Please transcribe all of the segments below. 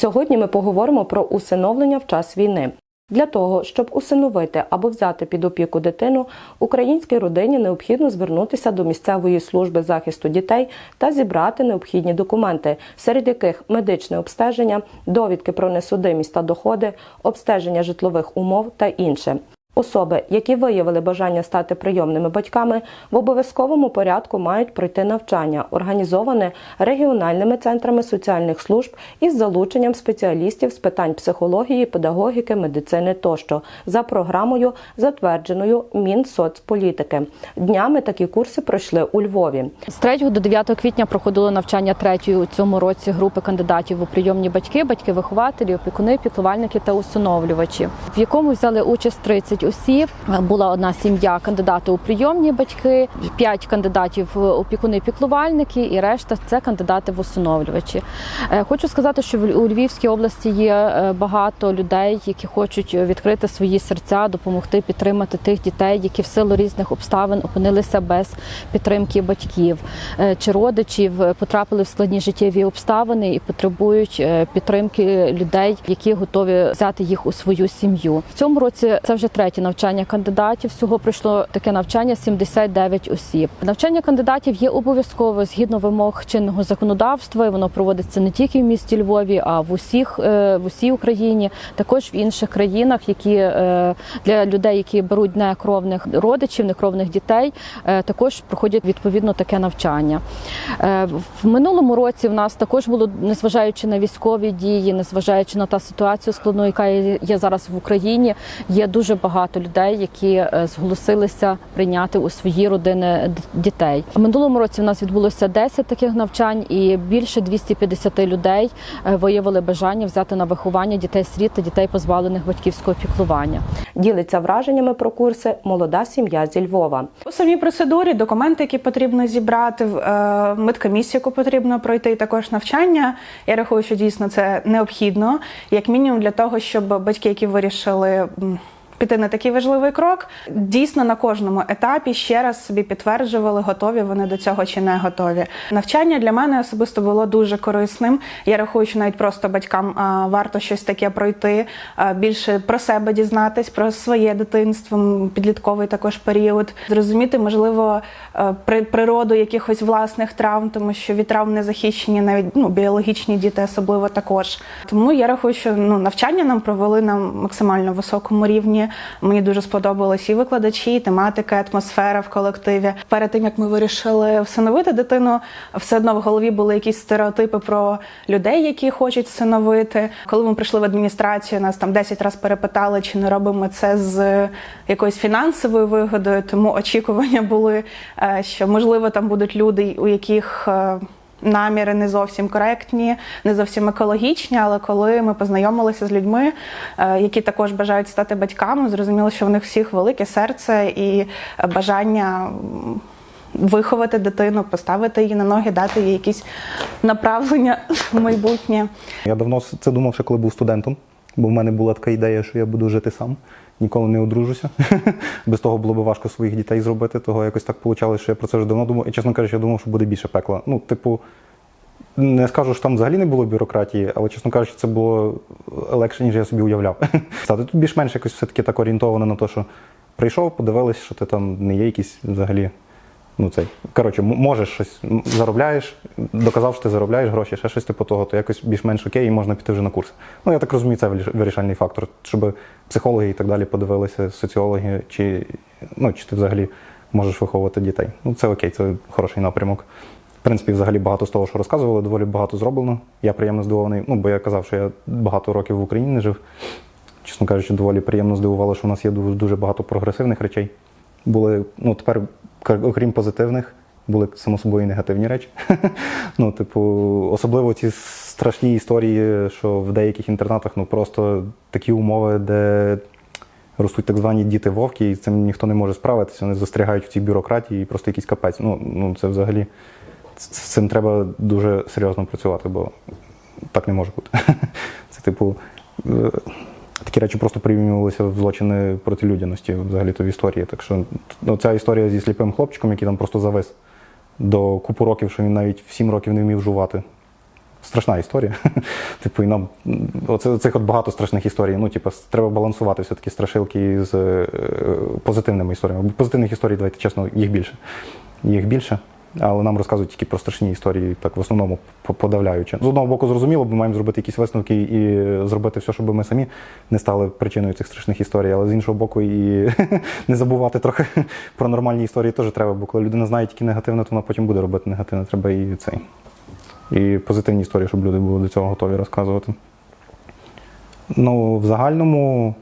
Сьогодні ми поговоримо про усиновлення в час війни. Для того, щоб усиновити або взяти під опіку дитину, українській родині необхідно звернутися до місцевої служби захисту дітей та зібрати необхідні документи, серед яких медичне обстеження, довідки про несудимість та доходи, обстеження житлових умов та інше. Особи, які виявили бажання стати прийомними батьками, в обов'язковому порядку мають пройти навчання, організоване регіональними центрами соціальних служб із залученням спеціалістів з питань психології, педагогіки, медицини тощо за програмою, затвердженою Мінсоцполітики. Днями такі курси пройшли у Львові. З 3 до 9 квітня проходило навчання третьої у цьому році групи кандидатів у прийомні батьки, батьки-вихователі, опікуни, піклувальники та усиновлювачі, в якому взяли участь 30 осіб. Була одна сім'я кандидати у прийомні батьки, 5 кандидатів опікуни, піклувальники, і решта це кандидати в усиновлювачі. Е, Хочу сказати, що у Львівській області є е, багато людей, які хочуть відкрити свої серця, допомогти підтримати тих дітей, які в силу різних обставин опинилися без підтримки батьків е, чи родичів, потрапили в складні життєві обставини і потребують підтримки людей, які готові взяти їх у свою сім'ю. В цьому році це вже третє навчання кандидатів. Всього пройшло таке навчання 79 осіб. Навчання кандидатів є обов'язково згідно вимог чинного законодавства. і Воно проводиться не тільки в місті Львові, а в усіх е, в усій Україні, також в інших країнах, які е, для людей, які беруть некровних родичів, некровних дітей, е, також проходять відповідно таке навчання. В минулому році в нас також було, незважаючи на військові дії, незважаючи на та ситуацію складну, яка є зараз в Україні, є дуже багато людей, які е, зголосилися прийняти у свої родини дітей. В минулому році в нас відбулося 10 таких навчань, і більше 250 людей е, виявили бажання взяти на виховання дітей сиріт та дітей позбавлених батьківського піклування. Ділиться враженнями про курси молода сім'я зі Львова. У самій процедурі документи, які потрібно зібрати, в- е, медкомісію, яку потрібно пройти, і також навчання. Я рахую, що дійсно це необхідно, як мінімум для того, щоб батьки, які вирішили. Піти на такий важливий крок, дійсно на кожному етапі ще раз собі підтверджували, готові вони до цього чи не готові. Навчання для мене особисто було дуже корисним. Я рахую, що навіть просто батькам варто щось таке пройти, а, більше про себе дізнатись, про своє дитинство, підлітковий також період, зрозуміти, можливо, при- природу якихось власних травм, тому що від травм не захищені навіть ну, біологічні діти, особливо також. Тому я рахую, що ну, навчання нам провели на максимально високому рівні. Мені дуже сподобалось і викладачі, і тематика, атмосфера в колективі. Перед тим як ми вирішили всиновити дитину, все одно в голові були якісь стереотипи про людей, які хочуть всиновити. Коли ми прийшли в адміністрацію, нас там 10 разів перепитали, чи не робимо це з якоюсь фінансовою вигодою. Тому очікування були, е, що можливо там будуть люди, у яких е, наміри не зовсім коректні, не зовсім екологічні. Але коли ми познайомилися з людьми, е, які також бажають стати батьками, зрозуміло, що в них всіх велике серце і бажання. Виховати дитину, поставити її на ноги, дати їй якісь направлення в майбутнє. Я давно це думав, ще коли був студентом, бо в мене була така ідея, що я буду жити сам, ніколи не одружуся. Без того було б важко своїх дітей зробити. Того якось так вийшло, що я про це вже давно думав. І чесно кажучи, я думав, що буде більше пекла. Ну, типу, не скажу, що там взагалі не було бюрократії, але чесно кажучи, це було легше, ніж я собі уявляв. Стати тут більш-менш якось все-таки так орієнтовано на те, що прийшов, подивились, що ти там не є якийсь взагалі. Ну, цей. Коротше, можеш щось заробляєш, доказав, що ти заробляєш гроші, ще щось типу того, то якось більш-менш окей, і можна піти вже на курс. Ну, я так розумію, це вирішальний фактор, щоб психологи і так далі подивилися, соціологи, чи, ну, чи ти взагалі можеш виховувати дітей. Ну, це окей, це хороший напрямок. В принципі, взагалі багато з того, що розказували, доволі багато зроблено. Я приємно здивований. Ну, бо я казав, що я багато років в Україні не жив. Чесно кажучи, доволі приємно здивувало, що в нас є дуже, багато прогресивних речей. Були, ну тепер, окрім позитивних, були само собою і негативні речі. ну, типу, особливо ці страшні історії, що в деяких інтернатах ну просто такі умови, де ростуть так звані діти вовки, і цим ніхто не може справитися. Вони застрягають в цій бюрократії і просто якийсь капець. Ну, ну це взагалі з з цим треба дуже серйозно працювати, бо так не може бути. Це, типу, е, такі речі просто порівнювалися в злочини проти людяності взагалі то в історії. Так що ну, ця історія зі сліпим хлопчиком, який там просто завис до купу років, що він навіть в 7 років не вмів жувати. страшна історія. Типу, і нам оце цих от багато страшних історій. Ну, типу, треба балансувати все-таки страшилки з е, позитивними історіями. Позитивних історій, давайте чесно, їх більше. Їх більше. Але нам розказують тільки про страшні історії, так в основному подавляючи. З одного боку, зрозуміло, бо маємо зробити якісь висновки і зробити все, щоб ми самі не стали причиною цих страшних історій. Але з іншого боку, і не забувати трохи про нормальні історії теж треба. Бо коли людина знає тільки негативне, то вона потім буде робити негативне. Треба і цей. І позитивні історії, щоб люди були до цього готові розказувати. Ну, в загальному,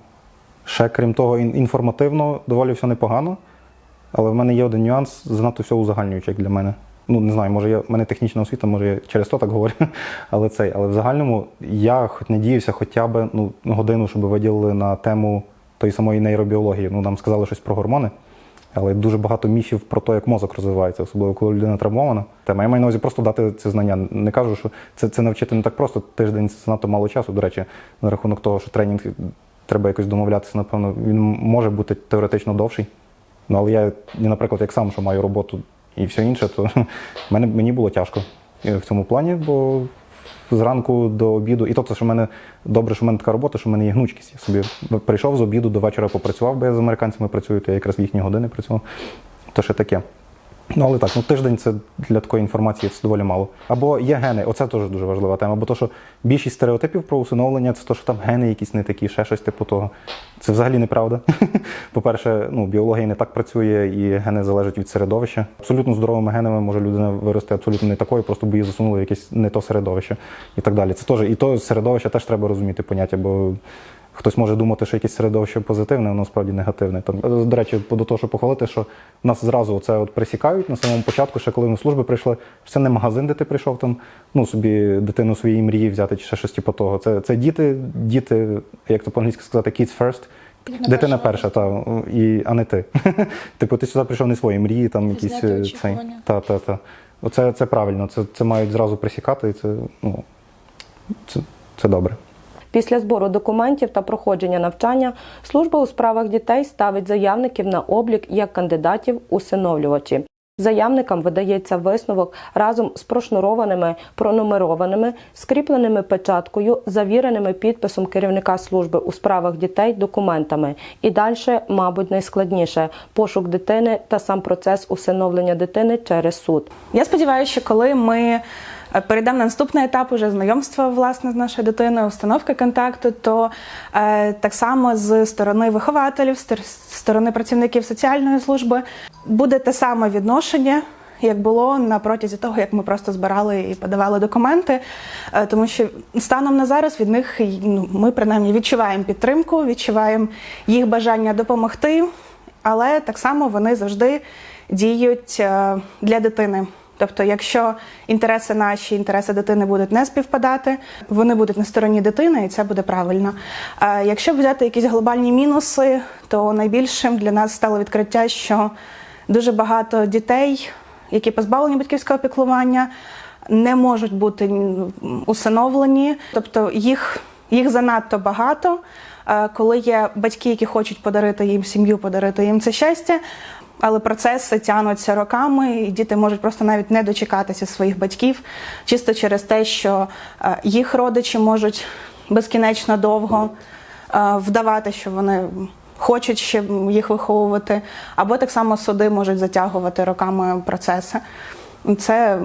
ще крім того, інформативно доволі все непогано. Але в мене є один нюанс, занадто все узагальнюючи, як для мене. Ну, не знаю, може, я, в мене технічна освіта, може я через то так говорю. Але цей, але в загальному я хоч надіюся хоча б ну, годину, щоб виділили на тему тої самої нейробіології. Ну, нам сказали щось про гормони, але дуже багато міфів про те, як мозок розвивається, особливо коли людина травмована. Тема я маю на увазі просто дати це знання. Не кажу, що це, це навчити не так просто. Тиждень це занадто мало часу. До речі, на рахунок того, що тренінг треба якось домовлятися, напевно, він може бути теоретично довший. Ну, але я, наприклад, як сам, що маю роботу і все інше, то мене, мені було тяжко в цьому плані, бо зранку до обіду, і тобто, що в мене добре, що в мене така робота, що в мене є гнучкість. Я собі прийшов з обіду до вечора попрацював, бо я з американцями працюю, то я якраз в їхні години працював. То ще таке. Ну, але так, ну тиждень це для такої інформації це доволі мало. Або є гени, оце теж дуже важлива тема. Бо то, що більшість стереотипів про усиновлення, це то, що там гени якісь не такі, ще щось типу того. Це взагалі неправда. По-перше, ну, біологія не так працює, і гени залежать від середовища. Абсолютно здоровими генами може людина вирости абсолютно не такою, просто бо її засунули в якесь не то середовище і так далі. Це теж і то середовище теж треба розуміти поняття, бо Хтось може думати, що якесь середовище позитивне, воно справді негативне. Там, е, до речі, до того, що похвалити, що нас зразу це от присікають на самому початку, ще коли ми в служби прийшли. Це не магазин, де ти прийшов там, ну собі дитину своєї мрії взяти чи ще щось типу того. Це, це діти, діти, як то по-англійськи сказати, kids first. Дитина перша, та, і, а не ти. типу, ти сюди прийшов не свої мрії, там якісь е. Та, та, та. Оце це правильно, це, це мають зразу присікати, і це, ну, це, це добре. Після збору документів та проходження навчання служба у справах дітей ставить заявників на облік як кандидатів усиновлювачі. Заявникам видається висновок разом з прошнурованими, пронумерованими, скріпленими печаткою, завіреними підписом керівника служби у справах дітей документами. І далі, мабуть, найскладніше пошук дитини та сам процес усиновлення дитини через суд. Я сподіваюся, що коли ми перейдемо на наступний етап уже знайомства власне з нашою дитиною, установки контакту, то е, так само з сторони вихователів, з сторони працівників соціальної служби буде те саме відношення. Як було на протязі того, як ми просто збирали і подавали документи, Е, тому що станом на зараз від них ну, ми принаймні відчуваємо підтримку, відчуваємо їх бажання допомогти, але так само вони завжди діють е, для дитини. Тобто, якщо інтереси наші, інтереси дитини будуть не співпадати, вони будуть на стороні дитини, і це буде правильно. А якщо взяти якісь глобальні мінуси, то найбільшим для нас стало відкриття, що дуже багато дітей, які позбавлені батьківського піклування, не можуть бути усиновлені, тобто їх, їх занадто багато. Коли є батьки, які хочуть подарити їм сім'ю, подарити їм це щастя, але процеси тягнуться роками, і діти можуть просто навіть не дочекатися своїх батьків, чисто через те, що е, їх родичі можуть безкінечно довго е, вдавати, що вони хочуть ще їх виховувати, або так само суди можуть затягувати роками процеси. Це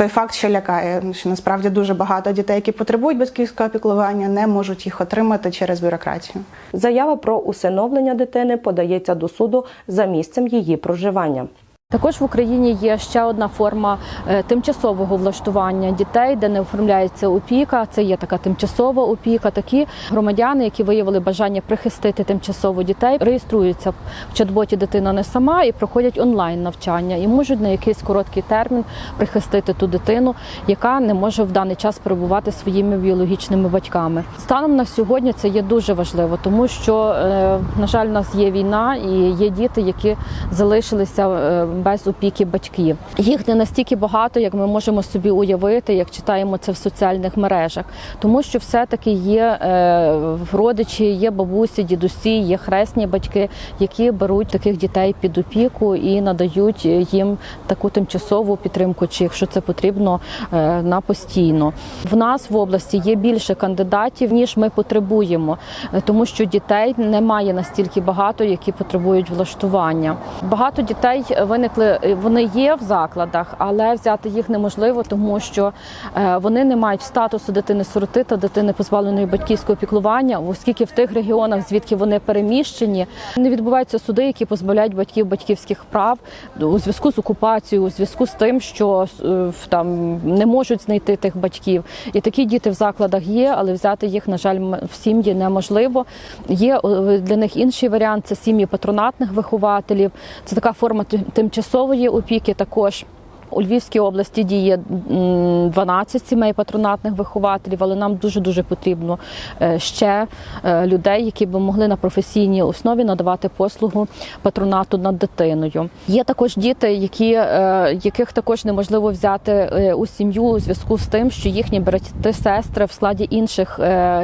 той факт, що лякає, що насправді дуже багато дітей, які потребують батьківського піклування, не можуть їх отримати через бюрократію. Заява про усиновлення дитини подається до суду за місцем її проживання. Також в Україні є ще одна форма е, тимчасового влаштування дітей, де не оформляється опіка. Це є така тимчасова опіка. Такі громадяни, які виявили бажання прихистити тимчасово дітей, реєструються в чат-боті дитина не сама і проходять онлайн навчання і можуть на якийсь короткий термін прихистити ту дитину, яка не може в даний час перебувати своїми біологічними батьками. Станом на сьогодні це є дуже важливо, тому що, е, на жаль, у нас є війна і є діти, які залишилися е, без опіки батьків. Їх не настільки багато, як ми можемо собі уявити, як читаємо це в соціальних мережах, тому що все-таки є е, родичі, є бабусі, дідусі, є хресні батьки, які беруть таких дітей під опіку і надають їм таку тимчасову підтримку, чи якщо це потрібно е, на постійно. В нас в області є більше кандидатів ніж ми потребуємо, е, тому що дітей немає настільки багато, які потребують влаштування. Багато дітей виникли, е, вони є в закладах, але взяти їх неможливо, тому що е, вони не мають статусу дитини-сироти та дитини позбавленої батьківського піклування, оскільки в тих регіонах, звідки вони переміщені, не відбуваються суди, які позбавляють батьків батьківських прав у зв'язку з окупацією, у зв'язку з тим, що е, там не можуть знайти тих батьків. І такі діти в закладах є, але взяти їх, на жаль, в сім'ї неможливо. Є для них інший варіант це сім'ї патронатних вихователів. Це така форма ти- тимчасової опіки також. У Львівській області діє 12 сімей патронатних вихователів, але нам дуже дуже потрібно е, ще е, людей, які б могли на професійній основі надавати послугу патронату над дитиною. Є також діти, які, е, яких також неможливо взяти у сім'ю у зв'язку з тим, що їхні брати сестри в складі інших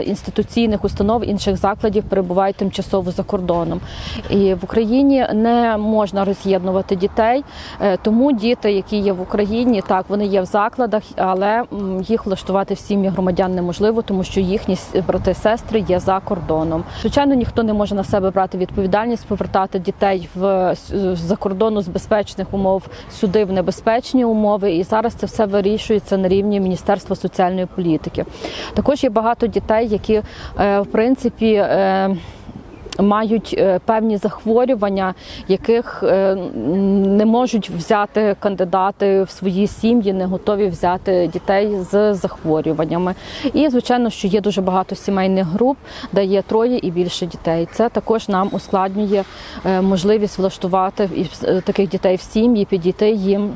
інституційних установ, інших закладів перебувають тимчасово за кордоном. І в Україні не можна роз'єднувати дітей, тому діти, які є в Україні, так вони є в закладах, але їх влаштувати в сім'ї громадян неможливо, тому що їхні брати сестри є за кордоном. Звичайно, ніхто не може на себе брати відповідальність, повертати дітей в з-за кордону з безпечних умов сюди в небезпечні умови. І зараз це все вирішується на рівні Міністерства соціальної політики. Також є багато дітей, які е, в принципі. Мають е, певні захворювання, яких е, не можуть взяти кандидати в свої сім'ї, не готові взяти дітей з захворюваннями. І звичайно, що є дуже багато сімейних груп, де є троє і більше дітей. Це також нам ускладнює е, можливість влаштувати таких дітей в сім'ї, підійти їм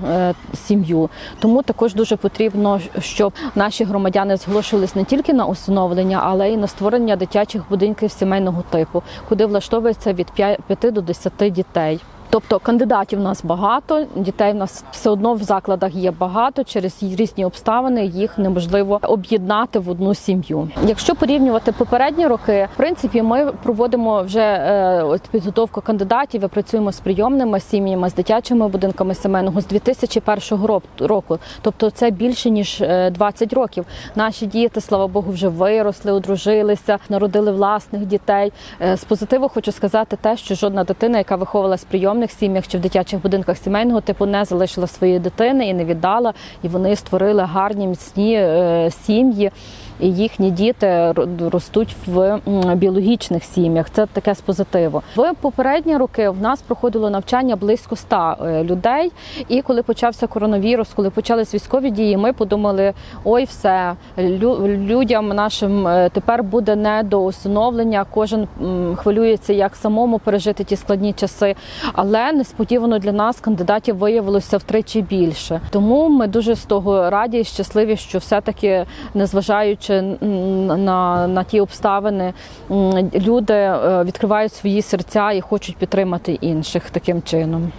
сім'ю. Тому також дуже потрібно, щоб наші громадяни зголошувались не тільки на усиновлення, але й на створення дитячих будинків сімейного типу, куди влаштовується від 5 до 10 дітей. Тобто кандидатів у нас багато, дітей в нас все одно в закладах є багато. Через різні обставини їх неможливо об'єднати в одну сім'ю. Якщо порівнювати попередні роки, в принципі, ми проводимо вже е, підготовку кандидатів. працюємо з прийомними сім'ями, з дитячими будинками сімейного з 2001 рок- року. Тобто, це більше ніж е, 20 років. Наші діти, слава Богу, вже виросли, одружилися, народили власних дітей. Е, З позитиву хочу сказати те, що жодна дитина, яка виховувалась в прийомних сім'ях чи в дитячих будинках сімейного типу, не залишила своєї дитини і не віддала. І вони створили гарні міцні е, сім'ї. І їхні діти ростуть в біологічних сім'ях. Це таке з позитиву. В попередні роки в нас проходило навчання близько 100 е, людей. І коли почався коронавірус, коли почались військові дії, ми подумали: ой, все людям нашим е, тепер буде не до усиновлення. Кожен хвилюється, як самому пережити ті складні часи. Але несподівано для нас кандидатів виявилося втричі більше. Тому ми дуже з того раді і щасливі, що все-таки, незважаючи на, на ті обставини, люди е, відкривають свої серця і хочуть підтримати інших таким чином.